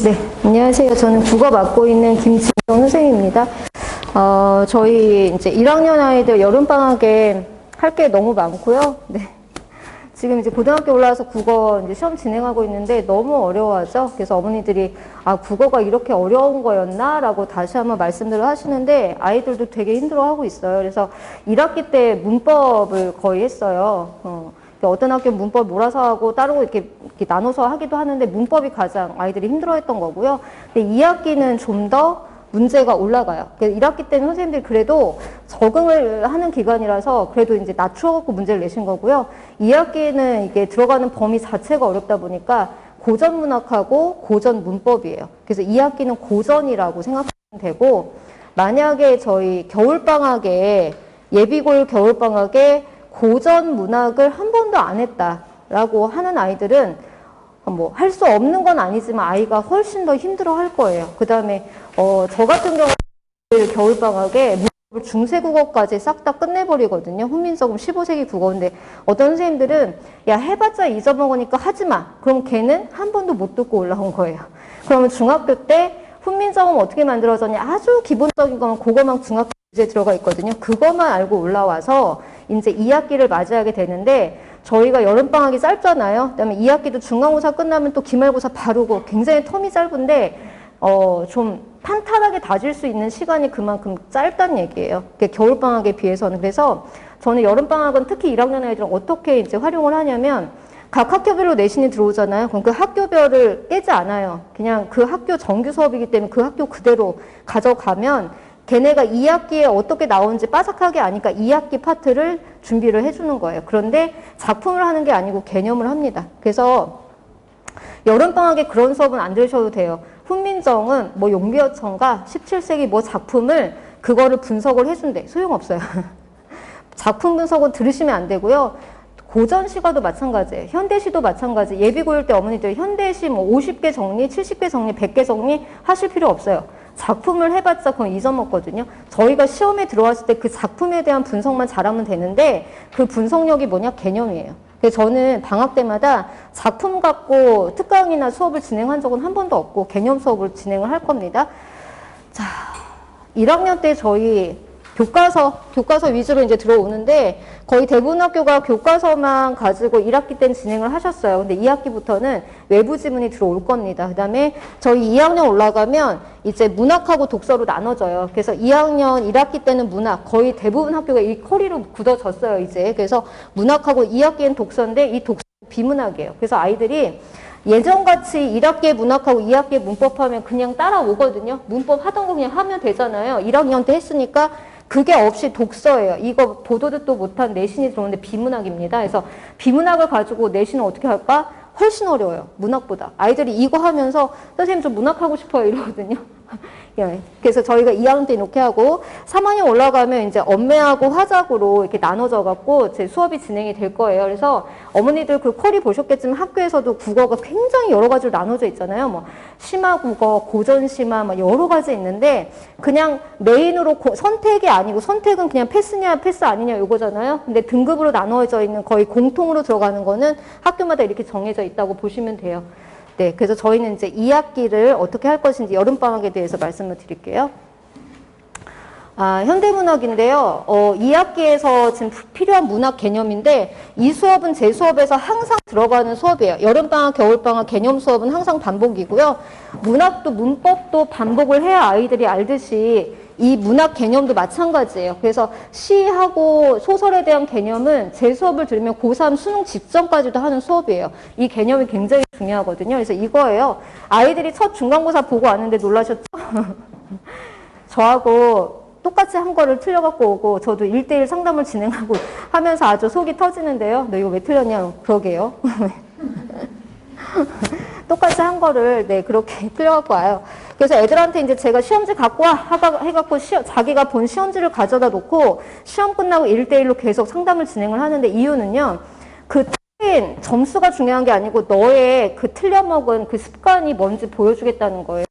네, 안녕하세요. 저는 국어 맡고 있는 김지영 선생님입니다. 어, 저희 이제 1학년 아이들 여름방학에 할 게 너무 많고요. 네. 지금 이제 고등학교 올라와서 국어 이제 시험 진행하고 있는데 너무 어려워하죠. 그래서 어머니들이 아, 국어가 이렇게 어려운 거였나? 라고 다시 한번 말씀들을 하시는데 아이들도 되게 힘들어 하고 있어요. 그래서 1학기 때 문법을 거의 했어요. 어. 어떤 학교 문법 몰아서 하고 따로 이렇게, 이렇게 나눠서 하기도 하는데 문법이 가장 아이들이 힘들어했던 거고요. 근데 2학기는 좀 더 문제가 올라가요. 그래서 1학기 때는 선생님들이 그래도 적응을 하는 기간이라서 그래도 이제 낮추어갖고 문제를 내신 거고요. 2학기는 이게 들어가는 범위 자체가 어렵다 보니까 고전 문학하고 고전 문법이에요. 그래서 2학기는 고전이라고 생각하면 되고 만약에 저희 겨울방학에 예비고일 겨울방학에 고전 문학을 한 번도 안 했다라고 하는 아이들은 뭐 할 수 없는 건 아니지만 아이가 훨씬 더 힘들어 할 거예요. 그 다음에 어, 저 같은 경우는 겨울방학에 문법을 중세 국어까지 싹 다 끝내버리거든요. 훈민서금 15세기 국어인데 어떤 선생님들은 야 해봤자 잊어먹으니까 하지 마. 그럼 걔는 한 번도 못 듣고 올라온 거예요. 그러면 중학교 때 훈민정음 어떻게 만들어졌냐 아주 기본적인 거면 그거만 중학교 이제 들어가 있거든요. 그것만 알고 올라와서 이제 2학기를 맞이하게 되는데 저희가 여름방학이 짧잖아요. 그다음에 2학기도 중간고사 끝나면 또 기말고사 바르고 굉장히 텀이 짧은데 어, 좀 탄탄하게 다질 수 있는 시간이 그만큼 짧다는 얘기예요. 겨울방학에 비해서는. 그래서 저는 여름방학은 특히 1학년 아이들은 어떻게 이제 활용을 하냐면 각 학교별로 내신이 들어오잖아요. 그럼 그 학교별을 깨지 않아요. 그냥 그 학교 정규 수업이기 때문에 그 학교 그대로 가져가면 걔네가 2학기에 어떻게 나오는지 빠삭하게 아니까 2학기 파트를 준비를 해주는 거예요. 그런데 작품을 하는 게 아니고 개념을 합니다. 그래서 여름방학에 그런 수업은 안 들으셔도 돼요. 훈민정은 뭐 용비어천가 17세기 뭐 작품을 그거를 분석을 해준대. 소용없어요. 작품 분석은 들으시면 안 되고요. 고전시가도 마찬가지예요. 현대시도 마찬가지. 예비고일 때 어머니들 현대시 뭐 50개 정리, 70개 정리, 100개 정리 하실 필요 없어요. 작품을 해봤자 그건 잊어먹거든요. 저희가 시험에 들어왔을 때 그 작품에 대한 분석만 잘하면 되는데 그 분석력이 뭐냐? 개념이에요. 그래서 저는 방학 때마다 작품 갖고 특강이나 수업을 진행한 적은 한 번도 없고 개념 수업을 진행을 할 겁니다. 자, 1학년 때 저희 교과서, 교과서 위주로 이제 들어오는데 거의 대부분 학교가 교과서만 가지고 1학기 때는 진행을 하셨어요. 근데 2학기부터는 외부 지문이 들어올 겁니다. 그 다음에 저희 2학년 올라가면 이제 문학하고 독서로 나눠져요. 그래서 2학년 1학기 때는 문학, 거의 대부분 학교가 이 커리로 굳어졌어요, 이제. 그래서 문학하고 2학기엔 독서인데 이 독서 비문학이에요. 그래서 아이들이 예전같이 1학기에 문학하고 2학기에 문법 하면 그냥 따라오거든요. 문법 하던 거 그냥 하면 되잖아요. 1학년 때 했으니까 그게 없이 독서예요. 이거 보도 듣도 못한 내신이 들어오는데 비문학입니다. 그래서 비문학을 가지고 내신을 어떻게 할까? 훨씬 어려워요. 문학보다. 아이들이 이거 하면서 선생님 저 문학하고 싶어요 이러거든요. 예. 그래서 저희가 2학년 때 이렇게 하고 3학년 올라가면 이제 엄매하고 화작으로 이렇게 나눠져 갖고 제 수업이 진행이 될 거예요. 그래서 어머니들 그 퀄이 보셨겠지만 학교에서도 국어가 굉장히 여러 가지로 나눠져 있잖아요. 뭐 심화 국어, 고전 심화 막 여러 가지 있는데 그냥 메인으로 고, 선택이 아니고 선택은 그냥 패스냐 패스 아니냐 요거잖아요. 근데 등급으로 나눠져 있는 거의 공통으로 들어가는 거는 학교마다 이렇게 정해져 있다고 보시면 돼요. 네, 그래서 저희는 이제 2학기를 어떻게 할 것인지 여름방학에 대해서 말씀을 드릴게요. 아, 현대문학인데요. 어, 2학기에서 지금 필요한 문학 개념인데 이 수업은 제 수업에서 항상 들어가는 수업이에요. 여름방학, 겨울방학 개념 수업은 항상 반복이고요. 문학도 문법도 반복을 해야 아이들이 알듯이 이 문학 개념도 마찬가지예요. 그래서 시하고 소설에 대한 개념은 제 수업을 들으면 고3 수능 직전까지도 하는 수업이에요. 이 개념이 굉장히 중요하거든요. 그래서 이거예요. 아이들이 첫 중간고사 보고 왔는데 놀라셨죠? 저하고 똑같이 한 거를 틀려갖고 오고 저도 1대1 상담을 진행하고 하면서 아주 속이 터지는데요. 너 이거 왜 틀렸냐? 그러게요. 똑같이 한 거를 네 그렇게 틀려갖고 와요. 그래서 애들한테 이제 제가 시험지 갖고 와 해갖고 시험, 자기가 본 시험지를 가져다 놓고 시험 끝나고 1대1로 계속 상담을 진행을 하는데 이유는요. 그 틀린 점수가 중요한 게 아니고 너의 그 틀려먹은 그 습관이 뭔지 보여주겠다는 거예요.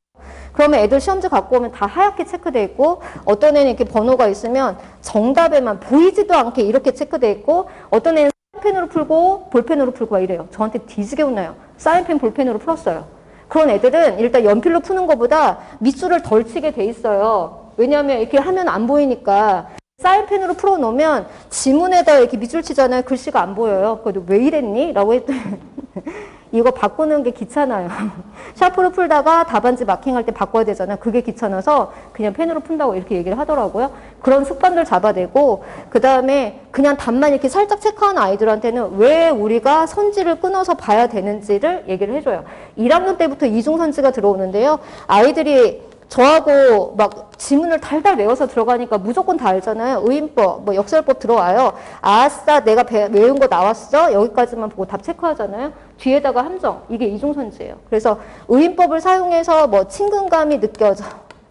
그러면 애들 시험지 갖고 오면 다 하얗게 체크돼 있고 어떤 애는 이렇게 번호가 있으면 정답에만 보이지도 않게 이렇게 체크돼 있고 어떤 애는 사인펜으로 풀고 볼펜으로 풀고 막 이래요. 저한테 뒤지게 혼나요. 사인펜 볼펜으로 풀었어요. 그런 애들은 일단 연필로 푸는 것보다 밑줄을 덜 치게 돼 있어요. 왜냐하면 이렇게 하면 안 보이니까 사인펜으로 풀어놓으면 지문에다 이렇게 밑줄 치잖아요. 글씨가 안 보여요. 그래도 왜 이랬니? 라고 했더니 이거 바꾸는 게 귀찮아요. 샤프로 풀다가 답안지 마킹할 때 바꿔야 되잖아요. 그게 귀찮아서 그냥 펜으로 푼다고 이렇게 얘기를 하더라고요. 그런 습관들 잡아내고 그 다음에 그냥 답만 이렇게 살짝 체크하는 아이들한테는 왜 우리가 선지를 끊어서 봐야 되는지를 얘기를 해줘요. 1학년 때부터 이중선지가 들어오는데요. 아이들이 저하고 막 지문을 달달 외워서 들어가니까 무조건 다 알잖아요. 의인법, 뭐 역설법 들어와요. 아싸, 내가 배- 외운 거 나왔어? 여기까지만 보고 답 체크하잖아요. 뒤에다가 함정, 이게 이중선지예요. 그래서 의인법을 사용해서 뭐 친근감이 느껴져.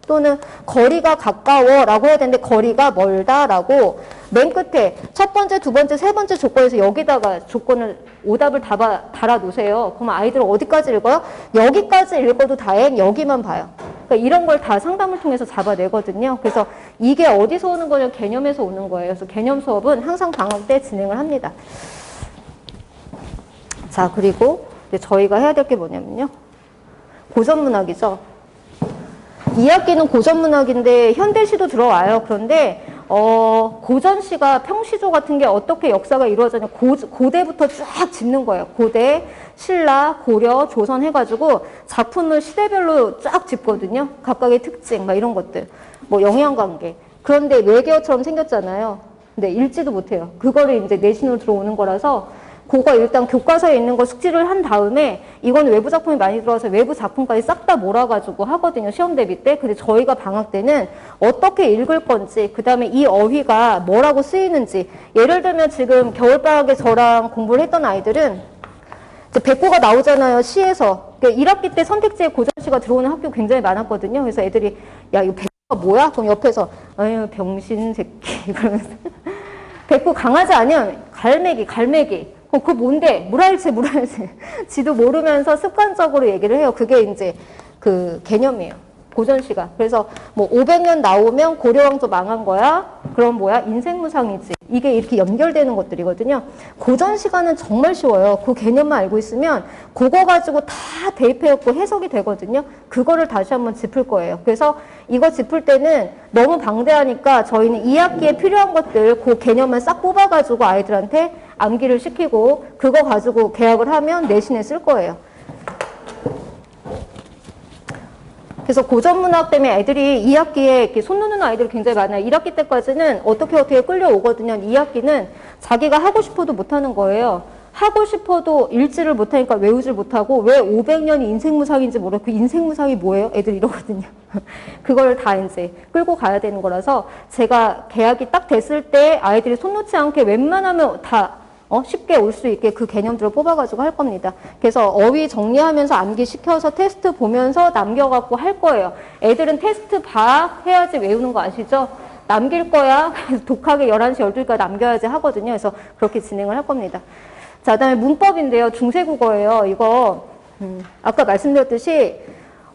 또는 거리가 가까워라고 해야 되는데 거리가 멀다라고 맨 끝에 첫 번째, 두 번째, 세 번째 조건에서 여기다가 조건을 오답을 달아, 달아 놓으세요. 그러면 아이들은 어디까지 읽어요? 여기까지 읽어도 다행, 여기만 봐요. 그러니까 이런 걸 다 상담을 통해서 잡아내거든요. 그래서 이게 어디서 오는 거냐 개념에서 오는 거예요. 그래서 개념 수업은 항상 방학 때 진행을 합니다. 자, 그리고 이제 저희가 해야 될 게 뭐냐면요. 고전문학이죠. 2학기는 고전문학인데 현대시도 들어와요. 그런데 어, 고전시가 평시조 같은 게 어떻게 역사가 이루어졌냐 고, 고대부터 쫙 짚는 거예요. 고대, 신라, 고려, 조선 해가지고 작품을 시대별로 쫙 짚거든요. 각각의 특징 막 이런 것들. 뭐 영향관계. 그런데 외계어처럼 생겼잖아요. 근데 읽지도 못해요. 그거를 이제 내신으로 들어오는 거라서 그거 일단 교과서에 있는 거 숙지를 한 다음에 이건 외부 작품이 많이 들어와서 외부 작품까지 싹 다 몰아가지고 하거든요. 시험 대비 때. 근데 저희가 방학 때는 어떻게 읽을 건지, 그 다음에 이 어휘가 뭐라고 쓰이는지. 예를 들면 지금 겨울방학에 저랑 공부를 했던 아이들은 백고가 나오잖아요. 시에서. 그러니까 1학기 때 선택지에 고전시가 들어오는 학교 굉장히 많았거든요. 그래서 애들이 야 이거 백고가 뭐야? 그럼 옆에서 아유 병신 새끼 그러면서 백구 강아지 아니면 갈매기, 갈매기. 어, 그거 뭔데? 물알새, 물알새. 지도 모르면서 습관적으로 얘기를 해요. 그게 이제 그 개념이에요. 고전시가. 그래서 뭐 500년 나오면 고려왕조 망한 거야? 그럼 뭐야? 인생무상이지. 이게 이렇게 연결되는 것들이거든요. 고전 시간은 정말 쉬워요. 그 개념만 알고 있으면 그거 가지고 다 대입해갖고 해석이 되거든요. 그거를 다시 한번 짚을 거예요. 그래서 이거 짚을 때는 너무 방대하니까 저희는 2학기에 필요한 것들 그 개념만 싹 뽑아가지고 아이들한테 암기를 시키고 그거 가지고 계약을 하면 내신에 쓸 거예요. 그래서 고전 문학 때문에 애들이 2학기에 이렇게 손 놓는 아이들이 굉장히 많아요. 1학기 때까지는 어떻게 어떻게 끌려오거든요. 2학기는 자기가 하고 싶어도 못하는 거예요. 하고 싶어도 읽지를 못하니까 외우질 못하고 왜 500년이 인생무상인지 모르고 그 인생무상이 뭐예요? 애들 이러거든요. 그걸 다 이제 끌고 가야 되는 거라서 제가 계약이 딱 됐을 때 아이들이 손 놓지 않게 웬만하면 다 어, 쉽게 올 수 있게 그 개념들을 뽑아가지고 할 겁니다. 그래서 어휘 정리하면서 암기시켜서 테스트 보면서 남겨갖고 할 거예요. 애들은 테스트 봐 해야지 외우는 거 아시죠? 남길 거야. 독하게 11시, 12시까지 남겨야지 하거든요. 그래서 그렇게 진행을 할 겁니다. 자, 그 다음에 문법인데요. 중세국어예요. 이거, 음, 아까 말씀드렸듯이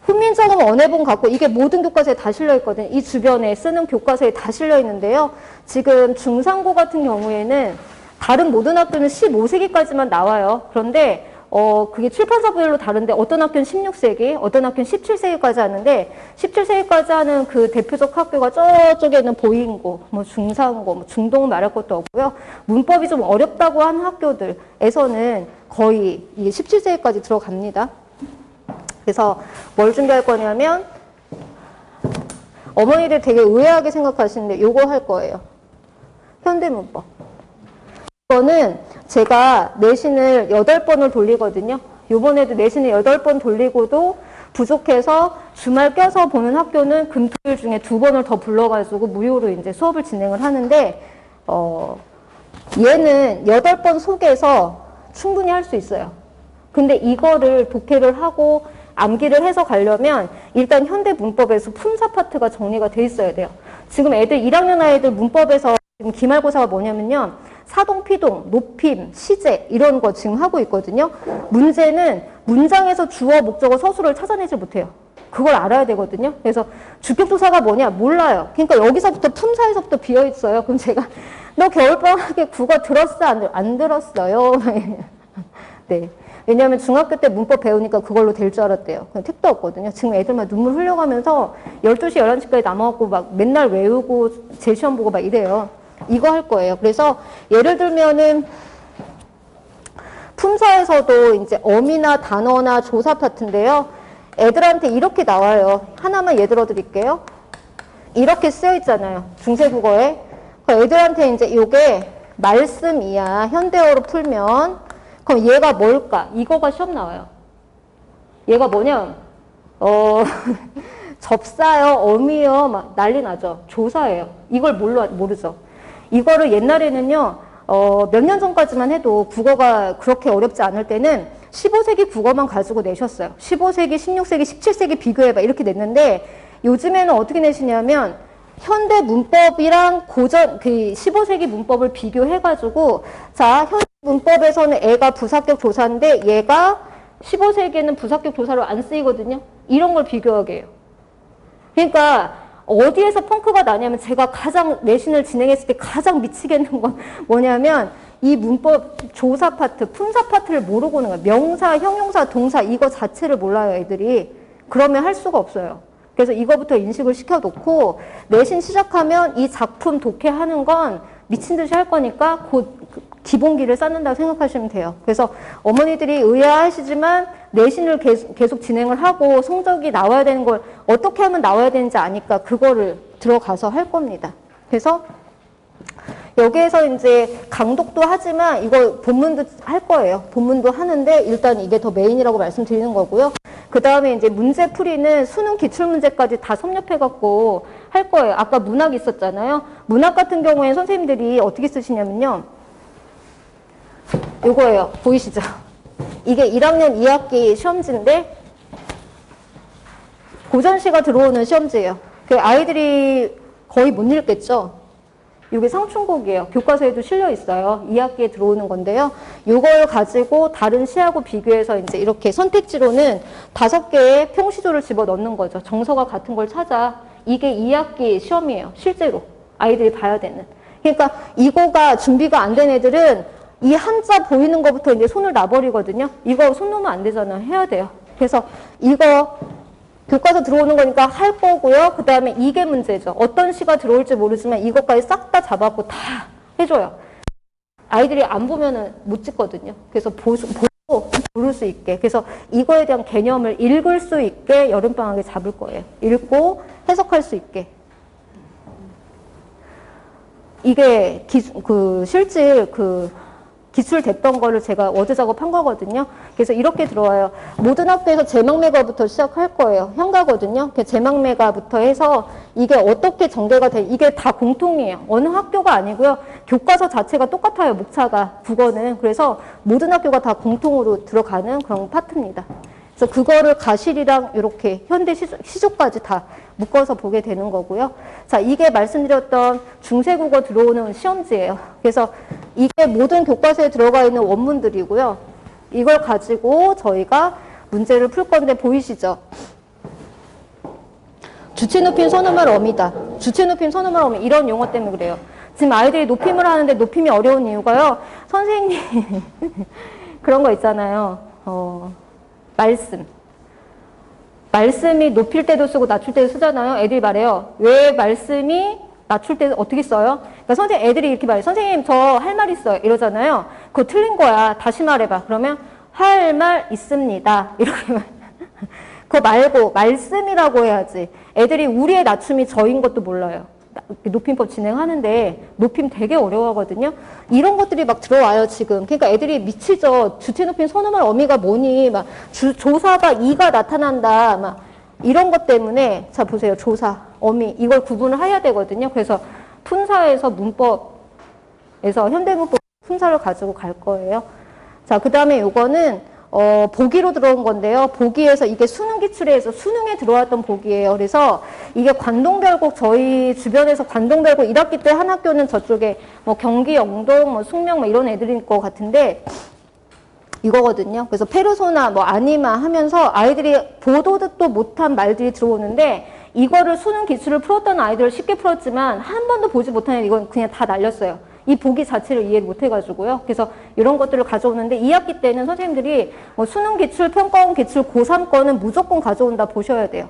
훈민정음 언해본 갖고 이게 모든 교과서에 다 실려 있거든요. 이 주변에 쓰는 교과서에 다 실려 있는데요. 지금 중상고 같은 경우에는 다른 모든 학교는 15세기까지만 나와요. 그런데 어 그게 출판사별로 다른데 어떤 학교는 16세기, 어떤 학교는 17세기까지 하는데 17세기까지 하는 그 대표적 학교가 저쪽에는 보인고, 뭐 중상고, 뭐 중동 말할 것도 없고요. 문법이 좀 어렵다고 하는 학교들에서는 거의 이게 17세기까지 들어갑니다. 그래서 뭘 준비할 거냐면 어머니들 되게 의아하게 생각하시는데 요거 할 거예요. 현대문법. 이거는 제가 내신을 8번을 돌리거든요. 요번에도 내신을 8번 돌리고도 부족해서 주말 껴서 보는 학교는 금토일 중에 두 번을 더 불러가지고 무료로 이제 수업을 진행을 하는데, 어, 얘는 8번 속에서 충분히 할 수 있어요. 근데 이거를 독해를 하고 암기를 해서 가려면 일단 현대 문법에서 품사 파트가 정리가 돼 있어야 돼요. 지금 애들 1학년 아이들 문법에서 지금 기말고사가 뭐냐면요. 사동, 피동, 높임, 시제 이런 거 지금 하고 있거든요. 문제는 문장에서 주어, 목적어, 서술을 찾아내지 못해요. 그걸 알아야 되거든요. 그래서 주격조사가 뭐냐 몰라요. 그러니까 여기서부터 품사에서부터 비어 있어요. 그럼 제가 너 겨울방학에 국어 들었어 안, 들- 안 들었어요? 네. 왜냐하면 중학교 때 문법 배우니까 그걸로 될 줄 알았대요. 그냥 택도 없거든요. 지금 애들 막 눈물 흘려가면서 12시, 11시까지 남아갖고 막 맨날 외우고 제 시험 보고 막 이래요. 이거 할 거예요. 그래서 예를 들면은 품사에서도 이제 어미나 단어나 조사 파트인데요. 애들한테 이렇게 나와요. 하나만 예 들어 드릴게요. 이렇게 쓰여 있잖아요. 중세국어에. 애들한테 이제 이게 말씀이야. 현대어로 풀면. 그럼 얘가 뭘까? 이거가 시험 나와요. 얘가 뭐냐? 어, 접사요, 어미요, 막 난리 나죠. 조사예요. 이걸 몰라, 모르죠. 이거를 옛날에는요, 어, 몇 년 전까지만 해도 국어가 그렇게 어렵지 않을 때는 15세기 국어만 가지고 내셨어요. 15세기, 16세기, 17세기 비교해봐. 이렇게 냈는데 요즘에는 어떻게 내시냐면 현대 문법이랑 고전, 그 15세기 문법을 비교해가지고 자, 현대 문법에서는 애가 부사격 조사인데 얘가 15세기에는 부사격 조사로 안 쓰이거든요. 이런 걸 비교하게 해요. 그러니까 어디에서 펑크가 나냐면 제가 가장 내신을 진행했을 때 가장 미치겠는 건 뭐냐면 이 문법 조사 파트, 품사 파트를 모르고 오는 거예요. 명사, 형용사, 동사 이거 자체를 몰라요, 애들이. 그러면 할 수가 없어요. 그래서 이거부터 인식을 시켜놓고 내신 시작하면 이 작품 독해하는 건 미친 듯이 할 거니까 곧 기본기를 쌓는다고 생각하시면 돼요. 그래서 어머니들이 의아하시지만 내신을 계속, 계속 진행을 하고 성적이 나와야 되는 걸 어떻게 하면 나와야 되는지 아니까 그거를 들어가서 할 겁니다. 그래서 여기에서 이제 강독도 하지만 이거 본문도 할 거예요. 본문도 하는데 일단 이게 더 메인이라고 말씀드리는 거고요. 그 다음에 이제 문제 풀이는 수능 기출 문제까지 다 섭렵해갖고 할 거예요. 아까 문학 있었잖아요. 문학 같은 경우에 선생님들이 어떻게 쓰시냐면요. 요거예요. 보이시죠? 이게 1학년 2학기 시험지인데 고전시가 들어오는 시험지예요. 그 아이들이 거의 못 읽겠죠? 이게 상충곡이에요. 교과서에도 실려 있어요. 2학기에 들어오는 건데요. 이걸 가지고 다른 시하고 비교해서 이제 이렇게 선택지로는 다섯 개의 평시조를 집어 넣는 거죠. 정서가 같은 걸 찾아. 이게 2학기 시험이에요. 실제로. 아이들이 봐야 되는. 그러니까 이거가 준비가 안 된 애들은 이 한자 보이는 것부터 이제 손을 놔버리거든요. 이거 손 놓으면 안 되잖아요. 해야 돼요. 그래서 이거 교과서 들어오는 거니까 할 거고요. 그 다음에 이게 문제죠. 어떤 시가 들어올지 모르지만 이것까지 싹 다 잡아갖고 다 해줘요. 아이들이 안 보면은 못 찍거든요. 그래서 보, 보고 부를 수 있게. 그래서 이거에 대한 개념을 읽을 수 있게 여름방학에 잡을 거예요. 읽고 해석할 수 있게. 이게 기, 그 실질 그 기출됐던 거를 제가 워드 작업한 거거든요. 그래서 이렇게 들어와요. 모든 학교에서 제막매가부터 시작할 거예요. 현가거든요. 그 제막매가부터 해서 이게 어떻게 전개가 돼 이게 다 공통이에요. 어느 학교가 아니고요. 교과서 자체가 똑같아요. 목차가 국어는 그래서 모든 학교가 다 공통으로 들어가는 그런 파트입니다. 그래서 그거를 가실이랑 이렇게 현대 시조, 시조까지 다 묶어서 보게 되는 거고요. 자, 이게 말씀드렸던 중세국어 들어오는 시험지예요. 그래서 이게 모든 교과서에 들어가 있는 원문들이고요. 이걸 가지고 저희가 문제를 풀 건데 보이시죠? 주체 높임 선음할 어미다. 주체 높임 선음할 어미 이런 용어 때문에 그래요. 지금 아이들이 높임을 하는데 높임이 어려운 이유가요. 선생님 그런 거 있잖아요. 어, 말씀. 말씀이 높일 때도 쓰고 낮출 때도 쓰잖아요. 애들이 말해요. 왜 말씀이 낮출 때 어떻게 써요? 그러니까 선생님 애들이 이렇게 말해요. 선생님 저 할 말 있어요. 이러잖아요. 그거 틀린 거야. 다시 말해봐. 그러면 할 말 있습니다. 이렇게 말. 그거 말고 말씀이라고 해야지. 애들이 우리의 낮춤이 저인 것도 몰라요. 높임법 진행하는데 높임 되게 어려워하거든요. 이런 것들이 막 들어와요 지금. 그러니까 애들이 미치죠. 주체 높임 선음할 어미가 뭐니? 막 주, 조사가 이가 나타난다. 막 이런 것 때문에 자 보세요. 조사, 어미 이걸 구분을 해야 되거든요. 그래서 품사에서 문법에서 현대문법 품사를 가지고 갈 거예요. 자, 그 다음에 요거는 어, 보기로 들어온 건데요. 보기에서 이게 수능 기출에서 수능에 들어왔던 보기예요. 그래서 이게 관동별곡 저희 주변에서 관동별곡 1학기 때 한 학교는 저쪽에 뭐 경기 영동, 뭐 숙명 뭐 이런 애들인 것 같은데 이거거든요. 그래서 페르소나 뭐 아니마 하면서 아이들이 보도 듣도 못한 말들이 들어오는데 이거를 수능 기출을 풀었던 아이들을 쉽게 풀었지만 한 번도 보지 못한 이건 그냥 다 날렸어요. 이 보기 자체를 이해를 못 해가지고요. 그래서 이런 것들을 가져오는데 2학기 때는 선생님들이 뭐 수능 기출, 평가원 기출, 고3 거는 무조건 가져온다 보셔야 돼요.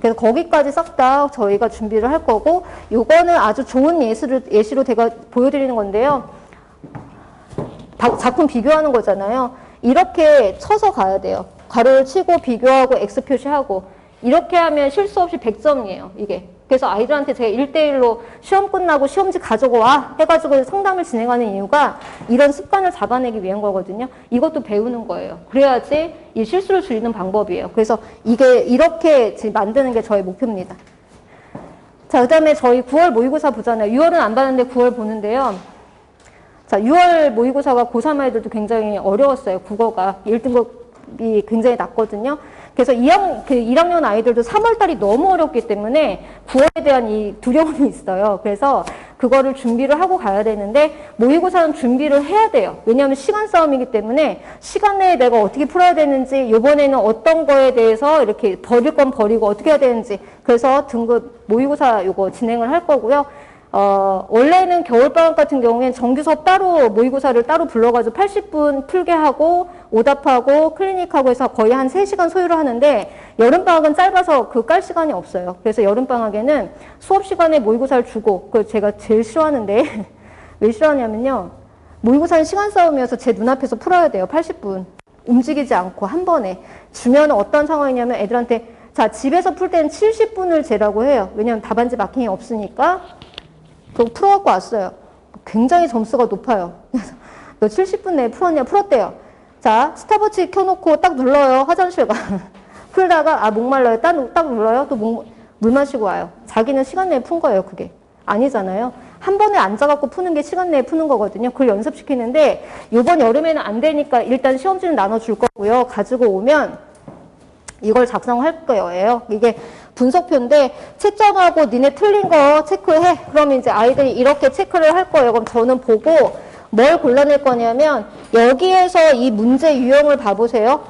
그래서 거기까지 싹 다 저희가 준비를 할 거고 요거는 아주 좋은 예시를, 예시로 제가 보여드리는 건데요. 다- 작품 비교하는 거잖아요. 이렇게 쳐서 가야 돼요. 가로를 치고 비교하고 X 표시하고 이렇게 하면 실수 없이 100점이에요. 이게. 그래서 아이들한테 제가 1대1로 시험 끝나고 시험지 가지고 와 해가지고 상담을 진행하는 이유가 이런 습관을 잡아내기 위한 거거든요. 이것도 배우는 거예요. 그래야지 이 실수를 줄이는 방법이에요. 그래서 이게 이렇게 만드는 게 저의 목표입니다. 자, 그 다음에 저희 9월 모의고사 보잖아요. 6월은 안 봤는데 9월 보는데요. 자, 6월 모의고사가 고3 아이들도 굉장히 어려웠어요. 국어가 1등급이 굉장히 낮거든요. 그래서 2학, 그 1학년 아이들도 3월달이 너무 어렵기 때문에 9월에 대한 이 두려움이 있어요. 그래서 그거를 준비를 하고 가야 되는데 모의고사는 준비를 해야 돼요. 왜냐하면 시간 싸움이기 때문에 시간 내에 내가 어떻게 풀어야 되는지 이번에는 어떤 거에 대해서 이렇게 버릴 건 버리고 어떻게 해야 되는지 그래서 등급 모의고사 요거 진행을 할 거고요. 어, 원래는 겨울방학 같은 경우엔 정규 수업 따로 모의고사를 따로 불러가지고 80분 풀게 하고 오답하고 클리닉하고 해서 거의 한 3시간 소요를 하는데 여름방학은 짧아서 그 깔 시간이 없어요. 그래서 여름방학에는 수업 시간에 모의고사를 주고 그 제가 제일 싫어하는데 왜 싫어하냐면요. 모의고사는 시간 싸움이어서 제 눈앞에서 풀어야 돼요. 80분. 움직이지 않고 한 번에. 주면 어떤 상황이냐면 애들한테 자 집에서 풀 때는 70분을 재라고 해요. 왜냐하면 답안지 마킹이 없으니까 그거 풀어갖고 왔어요. 굉장히 점수가 높아요. 그래서 너 70분 내에 풀었냐? 풀었대요. 자, 스탑워치 켜놓고 딱 눌러요. 화장실 가. 풀다가, 아, 목말라요. 딱, 딱 눌러요. 또 목, 물 마시고 와요. 자기는 시간 내에 푼 거예요, 그게. 아니잖아요. 한 번에 앉아갖고 푸는 게 시간 내에 푸는 거거든요. 그걸 연습시키는데, 요번 여름에는 안 되니까 일단 시험지는 나눠줄 거고요. 가지고 오면, 이걸 작성할 거예요. 이게 분석표인데 채점하고 니네 틀린 거 체크해. 그러면 이제 아이들이 이렇게 체크를 할 거예요. 그럼 저는 보고 뭘 골라낼 거냐면 여기에서 이 문제 유형을 봐보세요.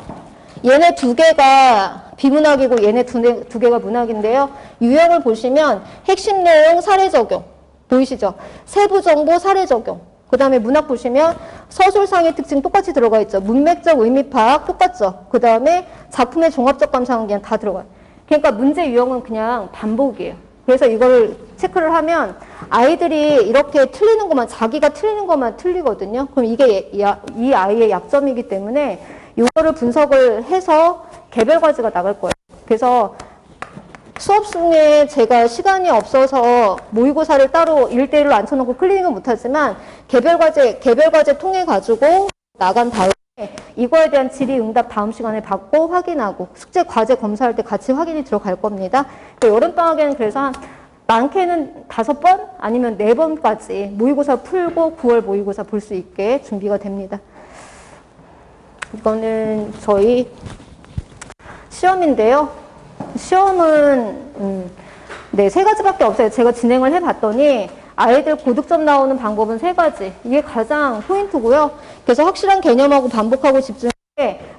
얘네 두 개가 비문학이고 얘네 두, 개- 두 개가 문학인데요. 유형을 보시면 핵심 내용 사례 적용 보이시죠? 세부 정보 사례 적용. 그 다음에 문학 보시면 서술상의 특징 똑같이 들어가 있죠. 문맥적 의미 파악 똑같죠. 그 다음에 작품의 종합적 감상은 그냥 다 들어가요. 그러니까 문제 유형은 그냥 반복이에요. 그래서 이걸 체크를 하면 아이들이 이렇게 틀리는 것만 자기가 틀리는 것만 틀리거든요. 그럼 이게 야- 이 아이의 약점이기 때문에 이거를 분석을 해서 개별 과제가 나갈 거예요. 그래서 수업 중에 제가 시간이 없어서 모의고사를 따로 1대1로 앉혀놓고 클리닉은 못하지만 개별 과제, 개별 과제 통해 가지고 나간 다음에 이거에 대한 질의 응답 다음 시간에 받고 확인하고 숙제 과제 검사할 때 같이 확인이 들어갈 겁니다. 그 여름방학에는 그래서 한 많게는 다섯 번 아니면 네 번까지 모의고사 풀고 9월 모의고사 볼 수 있게 준비가 됩니다. 이거는 저희 시험인데요. 시험은 음, 네, 세 가지밖에 없어요. 제가 진행을 해봤더니 아이들 고득점 나오는 방법은 세 가지. 이게 가장 포인트고요. 그래서 확실한 개념하고 반복하고 집중해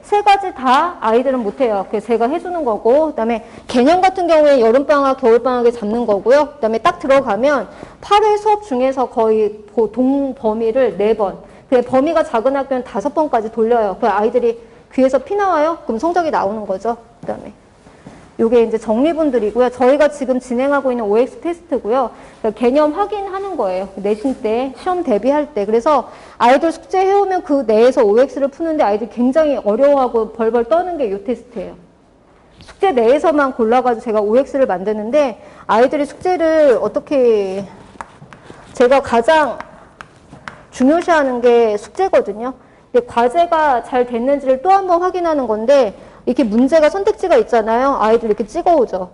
세 가지 다 아이들은 못해요. 그래서 제가 해주는 거고, 그 다음에 개념 같은 경우에 여름방학, 겨울방학에 잡는 거고요. 그 다음에 딱 들어가면 8회 수업 중에서 거의 보- 동 범위를 네 번. 그 범위가 작은 학교는 다섯 번까지 돌려요. 그 아이들이 귀에서 피 나와요? 그럼 성적이 나오는 거죠. 그 다음에. 요게 이제 정리분들이고요. 저희가 지금 진행하고 있는 OX 테스트고요. 그러니까 개념 확인하는 거예요. 내신 때, 시험 대비할 때. 그래서 아이들 숙제 해오면 그 내에서 OX를 푸는데 아이들 굉장히 어려워하고 벌벌 떠는 게 요 테스트예요. 숙제 내에서만 골라가지고 제가 OX를 만드는데 아이들이 숙제를 어떻게 제가 가장 중요시하는 게 숙제거든요. 근데 과제가 잘 됐는지를 또 한번 확인하는 건데 이렇게 문제가 선택지가 있잖아요. 아이들 이렇게 찍어오죠.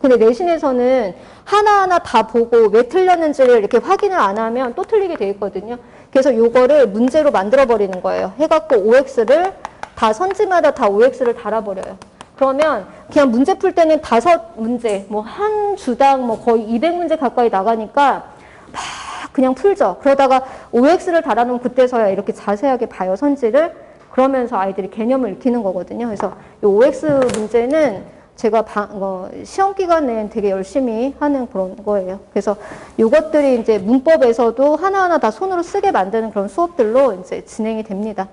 근데 내신에서는 하나하나 다 보고 왜 틀렸는지를 이렇게 확인을 안 하면 또 틀리게 돼 있거든요. 그래서 요거를 문제로 만들어 버리는 거예요. 해갖고 OX를 다 선지마다 다 OX를 달아버려요. 그러면 그냥 문제 풀 때는 다섯 문제, 뭐 한 주당 뭐 거의 200문제 가까이 나가니까 막 그냥 풀죠. 그러다가 OX를 달아놓으면 그때서야 이렇게 자세하게 봐요, 선지를. 그러면서 아이들이 개념을 익히는 거거든요. 그래서 이 OX 문제는 제가 방, 어, 시험 기간에 되게 열심히 하는 그런 거예요. 그래서 이것들이 이제 문법에서도 하나하나 다 손으로 쓰게 만드는 그런 수업들로 이제 진행이 됩니다.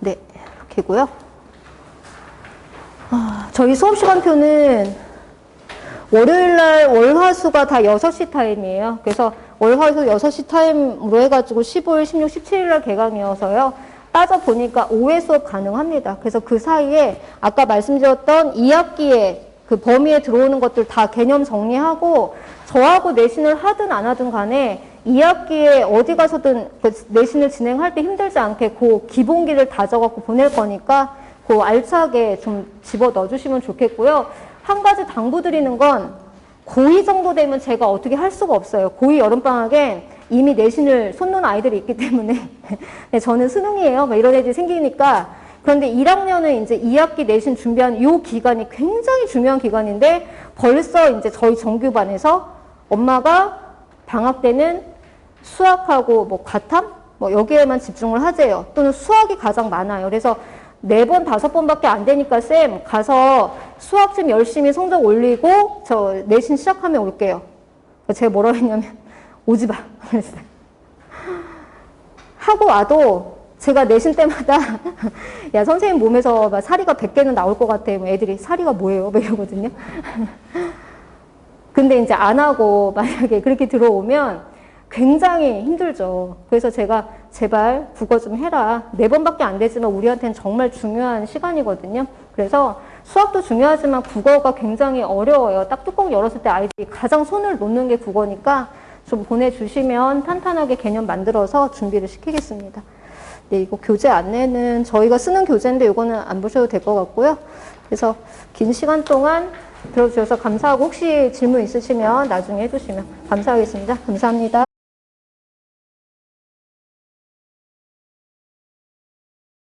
네, 이렇게고요. 아, 저희 수업 시간표는 월요일 날 월화수가 다 6시 타임이에요. 그래서 월화수 6시 타임으로 해가지고 15일, 16, 17일 날 개강이어서요. 따져보니까 5회 수업 가능합니다. 그래서 그 사이에 아까 말씀드렸던 2학기에 그 범위에 들어오는 것들 다 개념 정리하고 저하고 내신을 하든 안 하든 간에 2학기에 어디 가서든 그 내신을 진행할 때 힘들지 않게 그 기본기를 다져갖고 보낼 거니까 그 알차게 좀 집어 넣어주시면 좋겠고요. 한 가지 당부드리는 건 고2 정도 되면 제가 어떻게 할 수가 없어요. 고2 여름방학에 이미 내신을 손놓은 아이들이 있기 때문에 네, 저는 수능이에요. 막 이런 애들이 생기니까 그런데 1학년은 이제 2학기 내신 준비한 이 기간이 굉장히 중요한 기간인데 벌써 이제 저희 정규반에서 엄마가 방학 때는 수학하고 뭐 과탐 뭐 여기에만 집중을 하재요. 또는 수학이 가장 많아요. 그래서 네 번, 다섯 번밖에 안 되니까 쌤 가서 수학 좀 열심히 성적 올리고 저 내신 시작하면 올게요. 제가 뭐라고 했냐면 오지 마. 그랬어요. 하고 와도 제가 내신 때마다 야 선생님 몸에서 막 사리가 100개는 나올 것 같아. 뭐 애들이 사리가 뭐예요? 막 이러거든요. 근데 이제 안 하고 만약에 그렇게 들어오면 굉장히 힘들죠. 그래서 제가 제발 국어 좀 해라. 네 번밖에 안 되지만 우리한테는 정말 중요한 시간이거든요. 그래서 수학도 중요하지만 국어가 굉장히 어려워요. 딱 뚜껑 열었을 때 아이들이 가장 손을 놓는 게 국어니까 좀 보내주시면 탄탄하게 개념 만들어서 준비를 시키겠습니다. 네, 이거 교재 안내는 저희가 쓰는 교재인데 이거는 안 보셔도 될 것 같고요. 그래서 긴 시간 동안 들어주셔서 감사하고 혹시 질문 있으시면 나중에 해주시면 감사하겠습니다. 감사합니다.